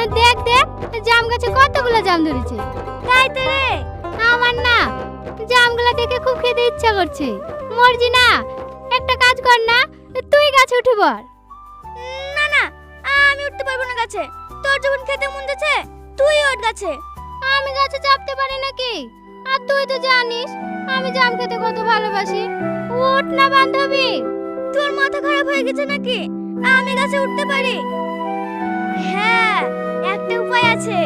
এই দেখ দেখ জাম গাছে কতগুলো জাম ধরেছে। তাই তো রে আমার না জামগুলো দেখে খুব খেতে ইচ্ছা করছে। মর্জিনা একটা কাজ কর না তুই গাছে উঠে না না আমি উঠতে পারব না গাছে। তোর যখন খেতে মন যাচ্ছে তুই ওঠ গাছে। আমি গাছে চাপতে পারি নাকি? আর তুই তো জানিস, আমি জাম খেতে কত ভালোবাসি। উঠ না, বান্ধবী। তোর মাথা খারাপ হয়ে গেছে নাকি? আমি গাছে উঠতে পারি? হ্যাঁ একটা উপায় আছে।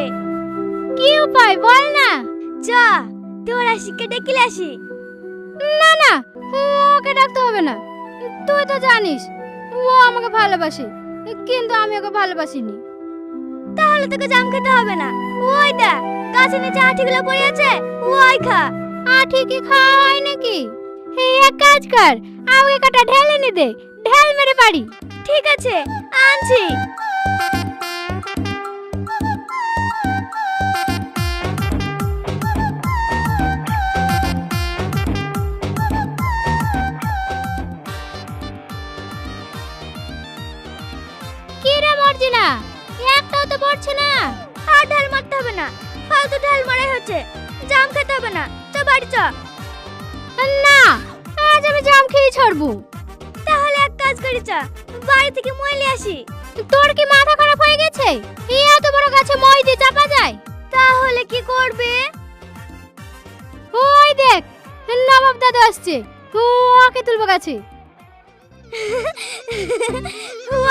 কি উপায়? বল না। চ, তোর আশিককে ডেকে আসি। না না, ওকে ডাকতে হবে না। তুই তো জানিস, ও আমাকে ভালোবাসে, কিন্তু আমি ওকে ভালোবাসিনি। তাহলে তোকে জাম খেতে হবে না। ওই দেখ। গাছের নিচে আঠিগুলো পড়ে আছে। ওই খা। আঠি কি খাওয়া হয় নাকি? এই এক কাজ কর আমাকে কাটা ঢেলে নি দে, ঢেল মেরে পারি ঠিক আছে, আনছি। কি রে মর্জিনা? একটাও তো পড়ছে না। আর ঢাল মারতে হবে না। ফালতু ঢাল মারাই হচ্ছে। জাম খেতে হবে না। চ বাড়ি চ। না আজ আমি জাম খেয়ে ছাড়বো। তাহলে এক কাজ করি চ। বাড়ি থেকে ময়লে আসি। তোর কি মাথা খারাপ হয়ে গেছে? এই এত বড় গাছে মই দিয়ে চাপা যায়? তাহলে কি করবে? ওই দেখ নবাব দাদু আসছে। ওকে তুলবো গাছে।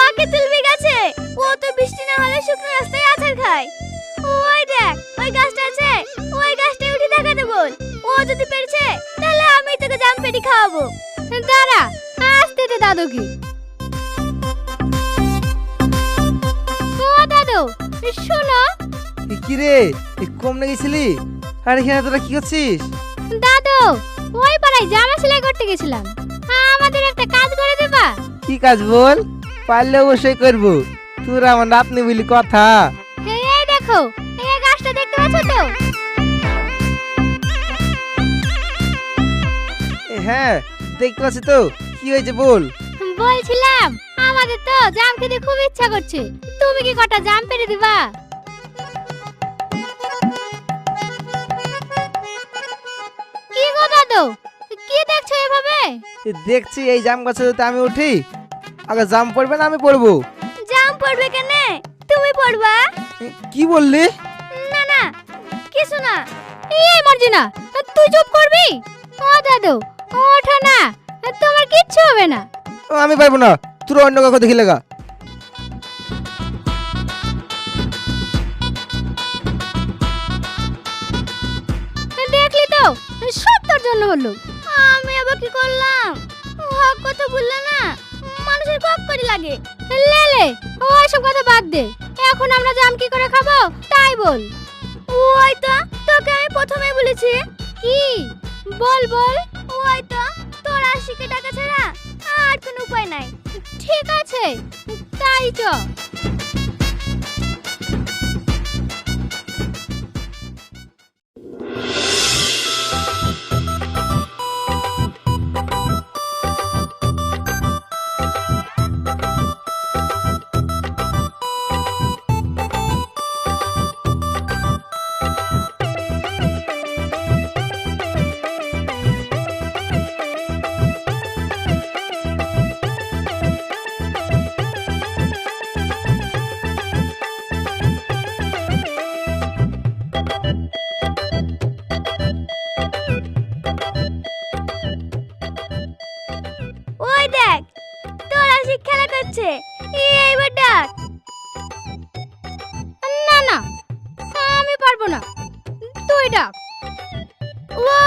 ওকে তুলবি গাছে? ও তো বৃষ্টি না হলে শুকনো রাস্তায় আছাড় খায়। ওই দেখ ওই গাছটা আছে ওই গাছটায় উঠে দেখাতে বল ও যদি পেরেছে তাহলে আমি তোকে জাম পেটি খাওয়াবো। দাঁড়া আসতে দে দাদুকে। ও দাদু শোনো। কি রে কম না গেছিলি আর এখানে তোরা কি করছিস? দাদু ওই পাড়ায় জামা সেলাই করতে গেছিলাম। আমাদের একটা কাজ করে দেবা। কি কাজ বল? পারলে অবশ্যই করব। তোরা আমার নাতনি বলি কথা। এই দেখো গাছটা দেখতে পাচ্ছ তো? হ্যাঁ দেখতে পাচ্ছি তো। কি হয়েছে বল? বলছিলাম আমাদের তো জাম খেতে খুব ইচ্ছা করছে। তুমি কি কটা জাম পেরে দিবা? কি গো দাদু? কি দেখছ এভাবে? এ দেখছি এই জাম গাছে যদি আমি উঠি আগে জাম পড়বে না আমি পড়ব। জাম পড়বে কেন? তুমি পড়বা? এ, কি বললি? কিছু না। এই মর্জিনা তুই চুপ করবি? ও দাদু ওঠো না। তোমার কিচ্ছু হবে না। আমি পারব না। তোরা অন্য কাউকে দেখি লাগা। দেখলি তো? সব তোর জন্য হলো। আমি আবার কি করলাম? হক কথা বললে না। মানুষের কপ করে লাগে লেলে ওইসব কথা বাদ দে। এখন আমরা জাম কি করে খাব? তাই বল। ওই তো তোকে আমি প্রথমে বলেছি। কি? বল বল। ওই তো তোর আশিকে টাকা ছাড়া আর কোনো উপায় নাই। ঠিক আছে, তাই চ। ওই দেখ, তোর আশিক খেলা করছে। এইবার ডাক। না না, আমি পারব না। তুই ডাক। ও,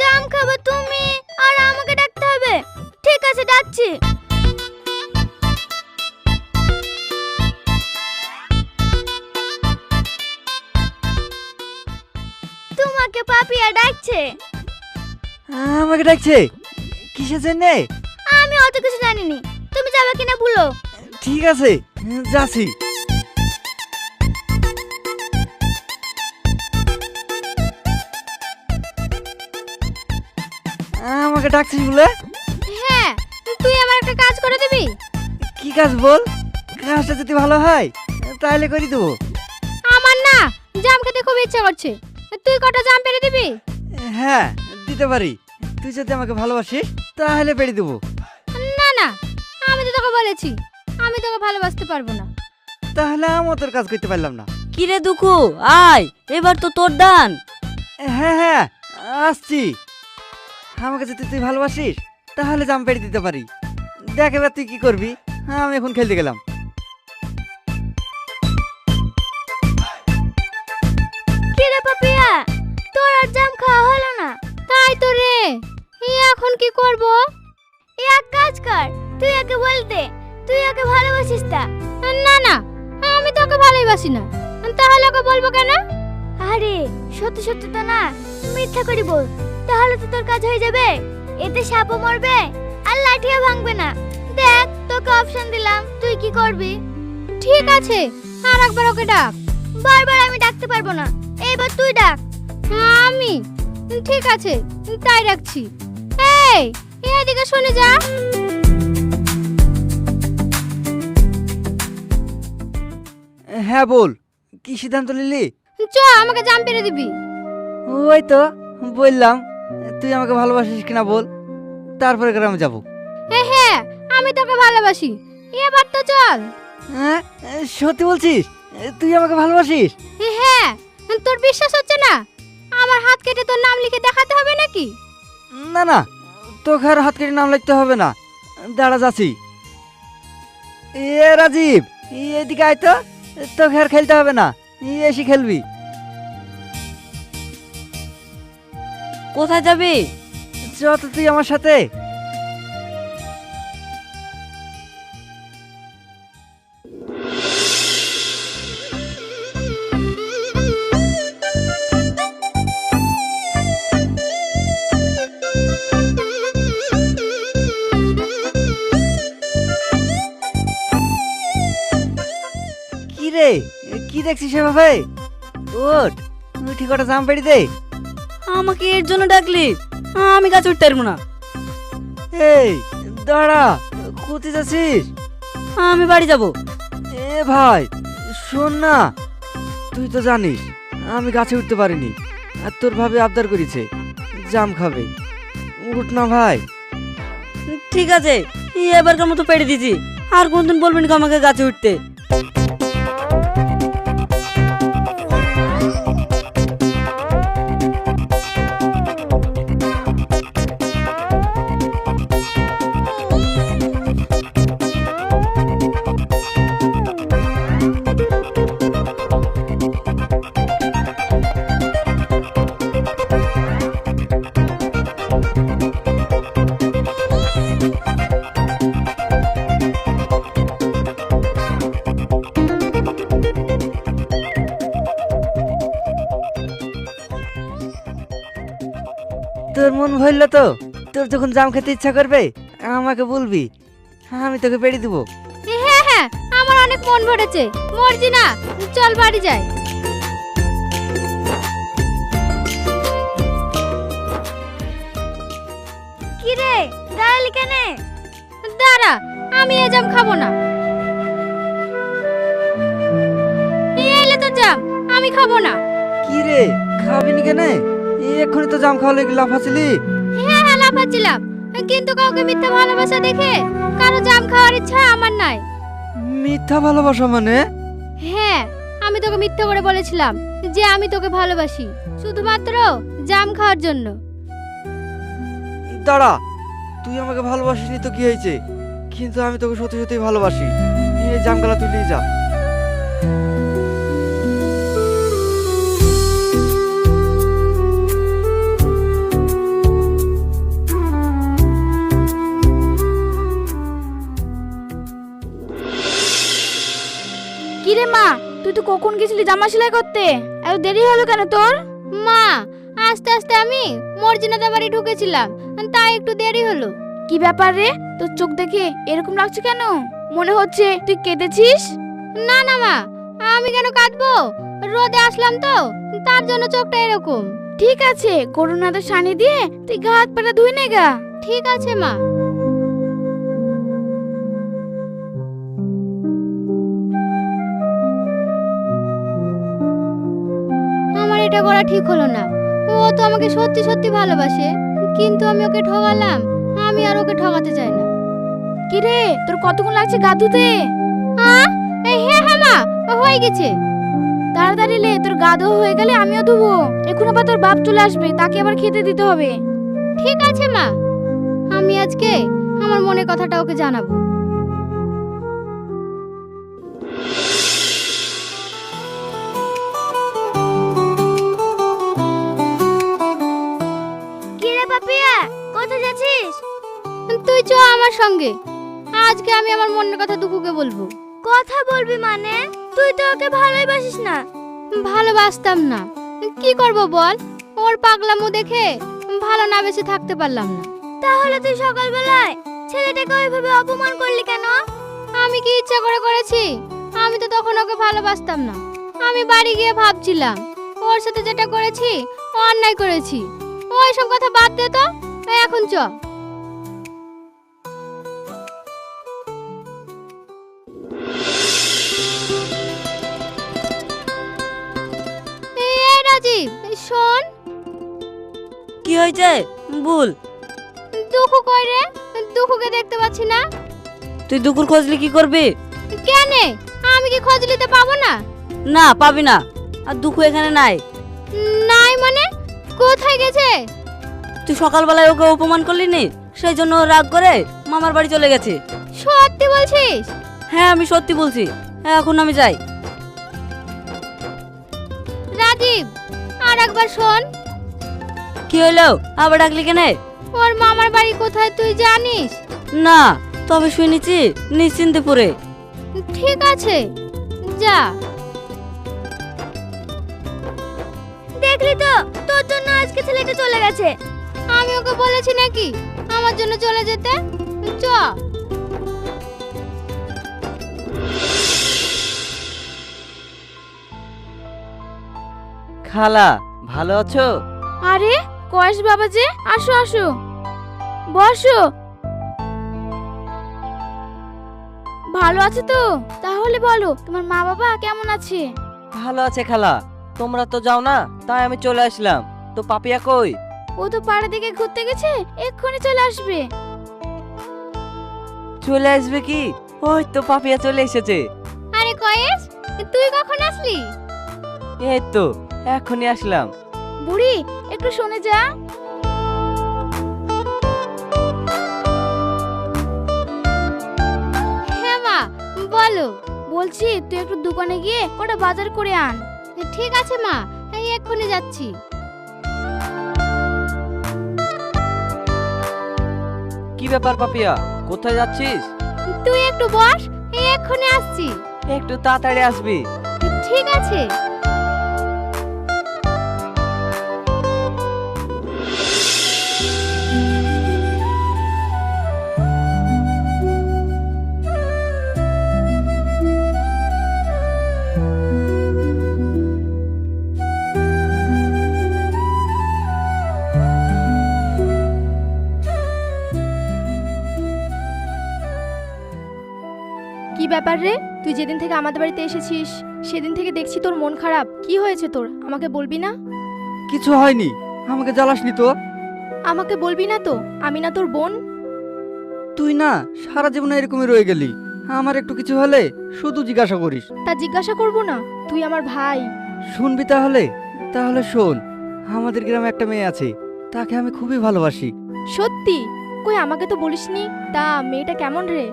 জাম খাবে তুমি, আর আমাকে ডাকতে হবে। ঠিক আছে, ডাকছি। তোমাকে পাপিয়া ডাকছে। আমাকে ডাকছে। কিসের জন্যে? আমি অত কিছু জানিনি। তুমি যাবে কিনা বলো। ঠিক আছে যাচ্ছি। আমাকে ডাকছিস বলে? হ্যাঁ তুই আমার একটা কাজ করে দিবি? কি কাজ বল? কাজটা যদি ভালো হয় তাহলে করে দেবো। আমার না জাম খেতে খুব ইচ্ছা করছে। তুই কটা জাম পেরে দিবি? হ্যাঁ দিতে পারি। তুই যদি আমাকে ভালোবাসিস তাহলে পেরে দেবো। তোকে বলেছি আমি তোকে ভালোবাসতে পারব না। তাহলে আমিও তোর কাজ করতে পারলাম না। কিরে দুঃখু? আয় এবার তো তোর দান। হ্যাঁ হ্যাঁ আসছি। আমাকে যদি তুই ভালোবাসিস তাহলে জাম পেরে দিতে পারি। দেখ এবার তুই কি করবি। আমি এখন খেলতে গেলাম। কি রে পাপিয়া? তোর আর জাম খাওয়া হলো না। তাই তো রে। এখন কি করব? এক কাজ কর। তুই ওকে বলতে, তুই ওকে ভালোবাসিস তা? না না, আমি তো তোকে ভালোবাসি না। তাহলে ওকে বলব কেন? আরে, সত্যি সত্যি তো না, মিথ্যা করি বল। তাহলে তো তোর কাজ হয়ে যাবে। এতে সাপও মরবে আর লাঠিও ভাঙবে না। দেখ, তোকে অপশন দিলাম, তুই কি করবি? ঠিক আছে, আর একবার ওকে ডাক। বারবার আমি ডাকতে পারব না। এইবার তুই ডাক। আমি। ঠিক আছে, তাই রাখছি। এই, এদিকে শুনে যা। হ্যাঁ বল। কি সিদ্ধান্ত নিলি? চ আমাকে জাম পেরে দিবি। ওই তো বললাম তুই আমাকে ভালোবাসিস কিনা বল। তারপরে গ্রামে যাব। হ্যাঁ হ্যাঁ আমি তোকে ভালোবাসি। এবার তো চল। হ্যাঁ সত্যি বলছিস? তুই আমাকে ভালোবাসিস? হ্যাঁ তোর বিশ্বাস হচ্ছে না? আমার হাত কেটে তোর নাম লিখে দেখাতে হবে নাকি? না না তোকে আর হাত কেটে নাম লিখতে হবে না। দাঁড়া যাচ্ছি। এ রাজীব এদিকে আয় তো। তোকে আর খেলতে হবে না। এসে খেলবি। কোথায় যাবি? যত তুই আমার সাথে। দেখছিস সেভাবে ওঠ উঠি কটা জাম পেড়ি দে। আমাকে এর জন্য ডাকলি? আমি গাছ উঠতে পারব না। এই দাঁড়া কোথায় যাচ্ছিস? আমি বাড়ি যাব। এ ভাই শোন না তুই তো জানিস আমি গাছে উঠতে পারিনি আর তোর ভাবে আবদার করেছে জাম খাবে। উঠ না ভাই। ঠিক আছে এবারকার মতো পেড়ে দিছি। আর কোনদিন বলবেন কি আমাকে গাছে উঠতে? ভরলো তো তোর যখন জাম খেতে ইচ্ছা করবে আমাকে বলবি আমি তোকে পেড়ে দেবো। হ্যাঁ হ্যাঁ আমার অনেক মন ভরেছে মরজি না চল বাড়ি যাই। কি রে দাঁড়ালি কেনে? দাঁড়া আমি এ জাম খাব না। এই এলে তো জাম আমি খাব না। কি রে খাবি নি কেনে? এক্ষুনি তো জাম খাওয়া লেগে লাফাছিলি হ্যাঁ হ্যাঁ লাফাচ্ছিলাম কিন্তু কাউকে মিথ্যা ভালোবাসা দেখে কারও জাম খাওয়ার ইচ্ছা আমার নাই। মিথ্যা ভালোবাসা মানে? হ্যাঁ আমি তোকে মিথ্যা করে বলেছিলাম যে আমি তোকে ভালোবাসি শুধুমাত্র জাম খাওয়ার জন্য। দাঁড়া তুই আমাকে ভালোবাসিনি তো কি হয়েছে? কিন্তু আমি তোকে সত্যি সত্যি ভালোবাসি। এই জামগালা তুই নিয়ে যা। মা তুই তো কখন গেছিলি জামা সেলাই করতে? এত দেরি হলো কেন তোর? মা আস্তে আস্তে আমি মর্জিনাদের বাড়ি ঢুকেছিলাম তাই একটু দেরি হলো। কি ব্যাপার রে? তোর চোখ দেখে এরকম লাগছে কেন? মনে হচ্ছে তুই কেঁদেছিস? না না মা আমি কেন কাঁদবো? রোদে আসলাম তো তার জন্য চোখটা এরকম। ঠিক আছে নাদা সানি দিয়ে তুই গা হাত পাটা ধুই নে গা। ঠিক আছে মা। এটা করা ঠিক হলো না। ও তো আমাকে সত্যি সত্যি ভালোবাসে। কিন্তু আমি ওকে ঠকালাম। আমি আর ওকে ঠকাতে চাই না। কি রে? তোর কতক্ষণ লাগছে গা ধুতে হ্যাঁ হ্যাঁ মা হয়ে গেছে। তাড়াতাড়ি লে তোর গা ধোয়া হয়ে গেলে আমিও ধুবো। এখন আবার তোর বাপ চলে আসবে তাকে আবার খেতে দিতে হবে। ঠিক আছে মা। আমি আজকে আমার মনের কথাটা ওকে জানাব। সঙ্গে। আজকে আমি আমার মনের কথা দুপুকে বলব। কথা বলবি মানে? তুই তো ওকে ভালোই বাসিস না। ভালোবাসতাম না। কি করব বল? ওর পাগলামো দেখে ভালো না বেশি থাকতে পারলাম না। তাহলে তুই সকালবেলায় ছেলেটাকে ওইভাবে অপমান করলি কেন? আমি কি ইচ্ছা করে করেছি? আমি তো তখন ওকে ভালোবাসতাম না। আমি বাড়ি গিয়ে ভাবছিলাম ওর সাথে যেটা করেছি অন্যায় করেছি। ওই সব কথা বাদ দে তো। এখন চ। কি হয়েছে? বল। দুঃখ কই রে? দুঃখকে দেখতে পাচ্ছি না। তুই দুপুর খোঁজলে কি করবি? কেনে? আমি কি খোঁজ নিতে পাবো না? না পাবি না। আর দুঃখ এখানে নাই। নাই মানে? কোথায় গেছে? তুই সকালবেলায় ওকে অপমান করলি নি? সেই জন্য ও রাগ করে মামার বাড়ি চলে গেছে। সত্যি বলছিস? হ্যাঁ আমি সত্যি বলছি। হ্যাঁ এখন আমি যাই। রাজীব আর একবার শোন। কি হলো? আবার ডাকলি কেনে? ওর মামার বাড়ি কোথায় তুই জানিস? না তবে শুনেছি নিশ্চিন্তেপুরে। ঠিক আছে যা। দেখলি তো তোর জন্য আজকে ছেলেটা চলে গেছে। আমি ওকে বলেছি নাকি আমার জন্য চলে যেতে? চ। খালা ভালো আছো? আরে কয়েস বাবা যে। আসো আসো। বসো। ভালো আছে তো? তাহলে বলো তোমার মা বাবা কেমন আছে? ভালো আছে খালা। তোমরা তো যাও না তাই আমি চলে আসলাম। তো পাপিয়া কই? ও তো পাড়া দিকে ঘুরতে গেছে এক্ষুনি চলে আসবে। চলে আসবে কি? ওই তো পাপিয়া চলে এসেছে। আরে কয়েস তুই কখন আসলি? এই তো এখনই আসলাম। বুড়ি একটু শুনে যা। হ্যাঁ মা বলো। বলছি তুই একটু দোকানে গিয়ে কটা বাজার করে আন। ঠিক আছে মা এই এক্ষুনি যাচ্ছি। কি ব্যাপার পাপিয়া কোথায় যাচ্ছিস? তুই একটু বস এই এক্ষুনি আসছি। একটু তাড়াতাড়ি আসবি। ঠিক আছে। ব্যাপার রে? তুই যেদিন থেকে আমাদের বাড়িতে এসেছিস সেদিন থেকে দেখছি তোর মন খারাপ। কি হয়েছে তোর? আমাকে বলবি না? কিছু হয়নি। আমাকে জ্বালাসনি তো। আমাকে বলবি না তো? আমি না তোর বোন? তুই না সারা জীবন এরকমই রয়ে গেলি। আমার একটু কিছু হলে শুধু জিজ্ঞাসা করিস। তা জিজ্ঞাসা করব না। তুই আমার ভাই। শুনবি তাহলে? তাহলে শোন আমাদের গ্রামে একটা মেয়ে আছে। তাকে আমি খুবই ভালোবাসি। সত্যি? কই আমাকে তো বলিসনি। তা মেয়েটা কেমন রে?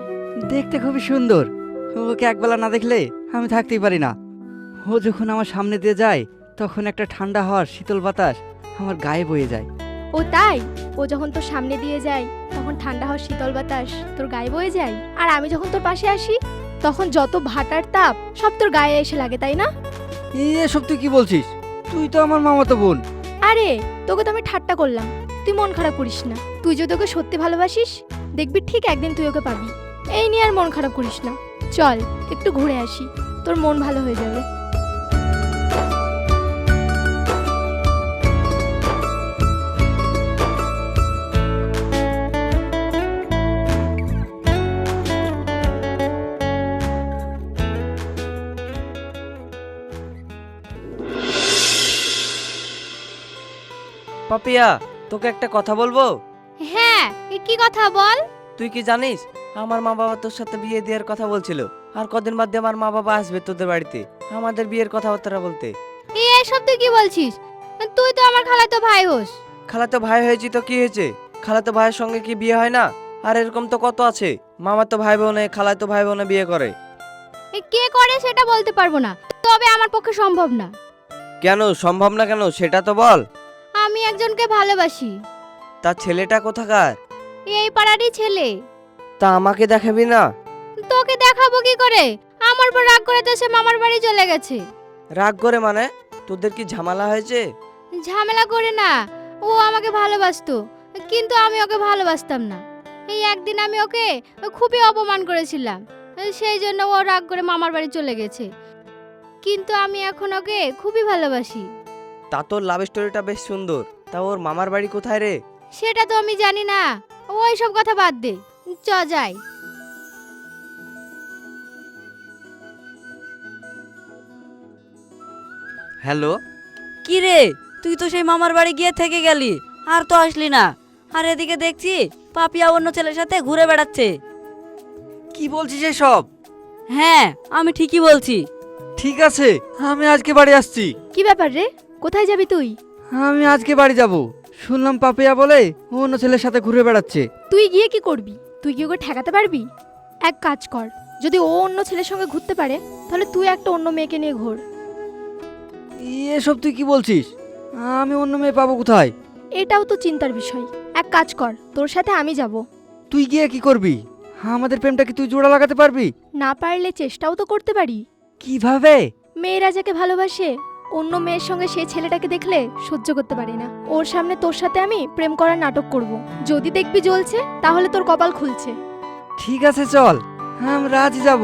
দেখতে খুবই সুন্দর। ওকে একবেলা না দেখলে আমি থাকতেই পারি না। ও যখন আমার সামনে দিয়ে যায় তখন একটা ঠান্ডা হওয়ার শীতল বাতাস আমার গায়ে বয়ে যায়। ও তাই? ও যখন তোর সামনে দিয়ে যায় তখন ঠান্ডা হওয়ার শীতল বাতাস তোর গায়ে বয়ে যায়? আর আমি যখন তোর পাশে আসি তখন যত ভাটার তাপ সব তোর গায়ে এসে লাগে তাই না? এসব তুই কি বলছিস? তুই তো আমার মামাতো বোন। আরে তোকে তো আমি ঠাট্টা করলাম। তুই মন খারাপ করিস না। তুই যদি ওকে সত্যি ভালোবাসিস দেখবি ঠিক একদিন তুই ওকে পাবি। এই নিয়ে আর মন খারাপ করিস না। চল একটু ঘুরে আসি। তোর মন ভালো হয়ে যাবে। পাপিয়া তোকে একটা কথা বলব? হ্যাঁ কি কথা বল? তুই কি জানিস আমার মা বাবা তোর সাথে বিয়ে দেওয়ার কথা বলছিল। আর কদিন বাদে আমার মা বাবা আসবে তোদের বাড়িতে। আমাদের বিয়ের কথাবার্তা বলতে। এই এসব তুই কি বলছিস? তুই তো আমার খালাতো ভাই হোস। খালাতো ভাই হয়েছি তো কি হয়েছে? খালাতো ভাইয়ের সঙ্গে কি বিয়ে হয় না? আর এরকম তো কত আছে? মামা তো ভাই বোনে খালাতো ভাই বোনে বিয়ে করে। এ কে করে সেটা বলতে পারব না। তবে আমার পক্ষে সম্ভব না। কেন? সম্ভব না কেন? সেটা তো বল। আমি একজনকে ভালোবাসি। তার ছেলেটা কোথাকার? এই পাড়ারই ছেলে। তা আমাকে দেখাবি না? তোকে দেখাবো কি করে? আমার পর রাগ করে তো সে মামার বাড়ি চলে গেছে। রাগ করে মানে? তোদের কি ঝামেলা হয়েছে? ঝামেলা করে না। ও আমাকে ভালোবাসতো কিন্তু আমি ওকে ভালোবাসতাম না। এই একদিন আমি ওকে খুবই অপমান করেছিলাম সেই জন্য ও রাগ করে মামার বাড়ি চলে গেছে। কিন্তু আমি এখন ওকে খুবই ভালোবাসি। তা তোর লাভ স্টোরিটা বেশ সুন্দর। তা ওর মামার বাড়ি কোথায় রে? সেটা তো আমি জানি না। ওই সব কথা বাদ দে। চ যাই। হ্যালো? কি রে? তুই তো সেই মামার বাড়ি গিয়ে থেকে গেলি আর তো আসলি না। আর এদিকে দেখছি পাপিয়া অন্য ছেলের সাথে ঘুরে বেড়াচ্ছে। কি বলছিস এসব? হ্যাঁ আমি ঠিকই বলছি। ঠিক আছে আমি আজকে বাড়ি আসছি। কি ব্যাপার রে? কোথায় যাবি তুই? আমি আজকে বাড়ি যাব। শুনলাম পাপিয়া বলে ও অন্য ছেলের সাথে ঘুরে বেড়াচ্ছে। তুই গিয়ে কি করবি? তুই কি ওকে ঠেকাতে পারবি? এক কাজ কর যদি ও অন্য ছেলের সঙ্গে ঘুরতে পারে তাহলে তুই একটা অন্য মেয়েকে নিয়ে ঘোর। এসব তুই কি বলছিস? আমি অন্য মেয়ে পাবো কোথায়? এটাও তো চিন্তার বিষয়। এক কাজ কর তোর সাথে আমি যাব। তুই গিয়ে কি করবি? আমাদের প্রেমটা কি তুই জোড়া লাগাতে পারবি? না পারলে চেষ্টাও তো করতে পারি। কীভাবে? মেয়েরা যাকে ভালোবাসে। অন্য মেয়ের সঙ্গে সেই ছেলেটাকে দেখলে সহ্য করতে পারি না। ওর সামনে তোর সাথে আমি প্রেম করার নাটক করব। যদি দেখবি জ্বলছে, তাহলে তোর কপাল খুলছে। ঠিক আছে, চল। আমি রাজি যাব।